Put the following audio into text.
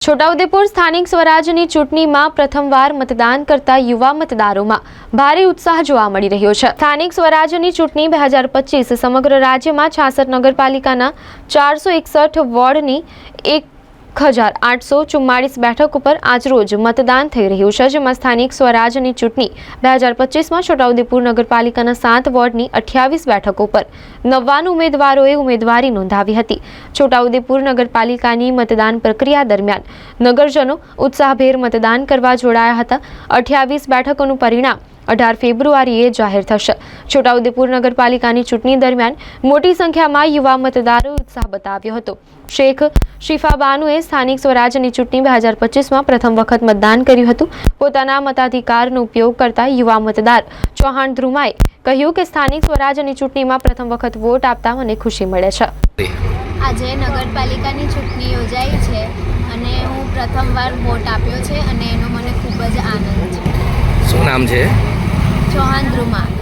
છોટાઉદેપુર સ્થાનિક સ્વરાજની ચૂંટણીમાં પ્રથમવાર મતદાન કરતા યુવા મતદારોમાં ભારે ઉત્સાહ જોવા મળી રહ્યો છે. સ્થાનિક સ્વરાજની ચૂંટણી બે હજાર પચીસ સમગ્ર રાજ્યમાં છાસઠ નગરપાલિકાના ચારસો એકસઠ વોર્ડની એક હજાર આઠસો ચુમ્માળીસ બેઠક ઉપર આજરોજ મતદાન થઈ રહ્યું છે, જેમાં સ્થાનિક સ્વરાજની ચૂંટણી બે હજાર પચીસમાં છોટાઉદેપુર નગરપાલિકાના સાત વોર્ડની અઠ્યાવીસ બેઠકો પર નવ્વાણું ઉમેદવારોએ ઉમેદવારી નોંધાવી હતી. છોટાઉદેપુર નગરપાલિકાની મતદાન પ્રક્રિયા દરમિયાન નગરજનો ઉત્સાહભેર મતદાન કરવા જોડાયા હતા. અઠ્યાવીસ બેઠકોનું પરિણામ અઢાર ફેબ્રુઆરીએ જાહેર થશે. છોટાઉદેપુર નગરપાલિકાની ચૂંટણી દરમિયાન મોટી સંખ્યામાં યુવા મતદારો ઉત્સાહ બતાવ્યો હતો. શેખ શિફા બાનુએ સ્થાનિક સ્વરાજની ચૂંટણી બે હજાર પચીસમાં પ્રથમ વખત મતદાન કર્યું હતું. પોતાના મતાધિકારનો ઉપયોગ કરતા યુવા મતદાર ચૌહાણ ધ્રુમાએ કહ્યું કે સ્થાનિક સ્વરાજની ચૂંટણીમાં પ્રથમ વખત વોટ આપતા મને ખુશી મળે છે. આજે નગરપાલિકાની ચૂંટણી યોજાઈ છે અને હું પ્રથમવાર વોટ આપ્યો છે અને એનો મને ખૂબ જ આનંદ છે. શું નામ છે? ચૌહાણ ધ્રુમા